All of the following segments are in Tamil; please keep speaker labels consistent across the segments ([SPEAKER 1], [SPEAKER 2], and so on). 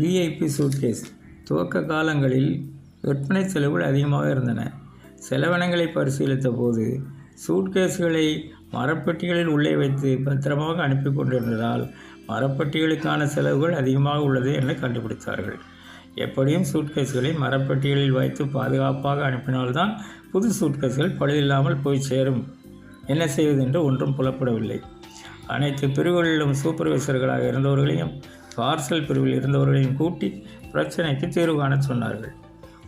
[SPEAKER 1] விஐபி சூட்கேஸ் துவக்க காலங்களில் விற்பனை செலவுகள் அதிகமாக இருந்தன. செலவினங்களை பரிசீலித்த போது சூட்கேஸ்களை மரப்பெட்டிகளில் உள்ளே வைத்து பத்திரமாக அனுப்பி கொண்டிருந்ததால் மரப்பெட்டிகளுக்கான செலவுகள் அதிகமாக உள்ளது என கண்டுபிடித்தார்கள். எப்படியும் சூட்கேஸ்களை மரப்பெட்டிகளில் வைத்து பாதுகாப்பாக அனுப்பினால்தான் புது சூட்கேஸ்கள் பழுதில்லாமல் போய் சேரும். என்ன செய்வது என்று ஒன்றும் புலப்படவில்லை. அனைத்து பிரிவுகளிலும் சூப்பர்வைசர்களாக இருந்தவர்களையும் பார்சல் பிரிவில் இருந்தவர்களையும் கூட்டி பிரச்சனைக்கு தீர்வு காணச் சொன்னார்கள்.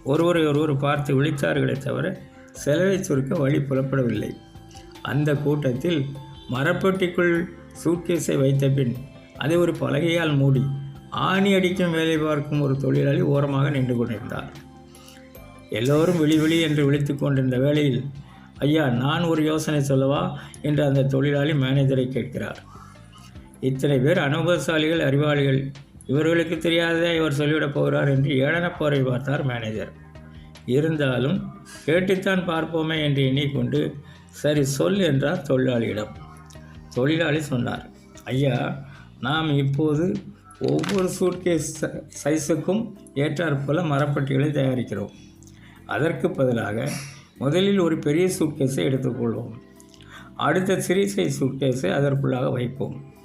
[SPEAKER 1] ஒருவரை ஒருவர் பார்த்து விழித்தார்களே தவிர செலவை சுருக்க வழி புலப்படவில்லை. அந்த கூட்டத்தில் மரப்பெட்டிக்குள் சூட்கேஸை வைத்த பின் அதை ஒரு பலகையால் மூடி ஆணி அடிக்கும் வேலை பார்க்கும் ஒரு தொழிலாளி ஓரமாக நின்று கொண்டிருந்தார். எல்லோரும் விழி விழி என்று விழித்து கொண்டிருந்த வேளையில் ஐயா நான் ஒரு யோசனை சொல்லவா? என்று அந்த தொழிலாளி மேனேஜரை கேட்கிறார். இத்தனை பேர் அனுபவசாலிகள் அறிவாளிகள். இவர்களுக்கு தெரியாததே இவர் சொல்லிவிடப் போகிறார் என்று ஏளனப்போரை பார்த்தார் மேனேஜர் இருந்தாலும் கேட்டுத்தான் பார்ப்போமே என்று எண்ணிக்கொண்டு சரி சொல் என்றார் தொழிலாளியிடம். தொழிலாளி சொன்னார் ஐயா நாம் இப்போது ஒவ்வொரு சூட்கேஸ் ச- சைஸுக்கும் ஏற்றாற்போல மரப்பட்டிகளை தயாரிக்கிறோம். அதற்கு பதிலாக முதலில் ஒரு பெரிய சூட்கேஸை எடுத்துக்கொள்வோம். அடுத்த சிறிய சைஸ் சூட்கேஸை அதற்குள்ளாக வைப்போம்.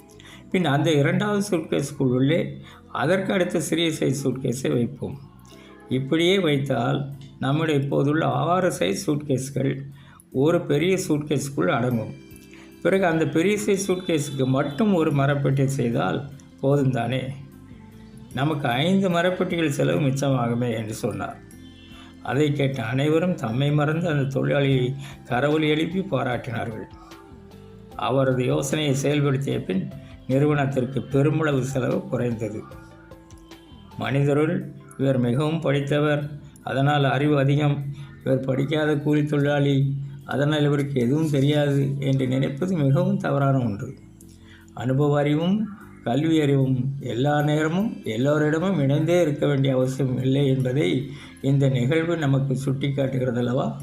[SPEAKER 1] பின் அந்த இரண்டாவது சூட்கேஸுக்குள்ளே அதற்கு அடுத்த சிறிய சைஸ் சூட்கேஸை வைப்போம். இப்படியே வைத்தால் நம்முடைய இப்போதுள்ள ஆறு சைஸ் சூட்கேஸ்கள் ஒரு பெரிய சூட்கேஸுக்குள் அடங்கும். பிறகு அந்த பெரிய சைஸ் சூட்கேஸுக்கு மட்டும் ஒரு மரப்பெட்டி செய்தால் போதும் தானே நமக்கு ஐந்து மரப்பெட்டிகள் செலவு மிச்சமாகுமே என்று சொன்னார். அதை கேட்ட அனைவரும் தம்மை மறந்து அந்த தொழிலாளியை கரவொலி எழுப்பி பாராட்டினார்கள். அவரது யோசனையை செயல்படுத்திய பின் நிறுவனத்திற்கு பெருமளவு செலவு குறைந்தது. மனிதருள் இவர் மிகவும் படித்தவர். அதனால் அறிவு அதிகம். இவர் படிக்காத கூலி தொழிலாளி. அதனால் இவருக்கு எதுவும் தெரியாது என்று நினைப்பது மிகவும் தவறான ஒன்று. அனுபவ அறிவும் கல்வி அறிவும் எல்லா நேரமும் எல்லோரிடமும் இணைந்தே இருக்க வேண்டிய அவசியம் இல்லை என்பதை இந்த நிகழ்வு நமக்கு சுட்டி காட்டுகிறது அல்லவா?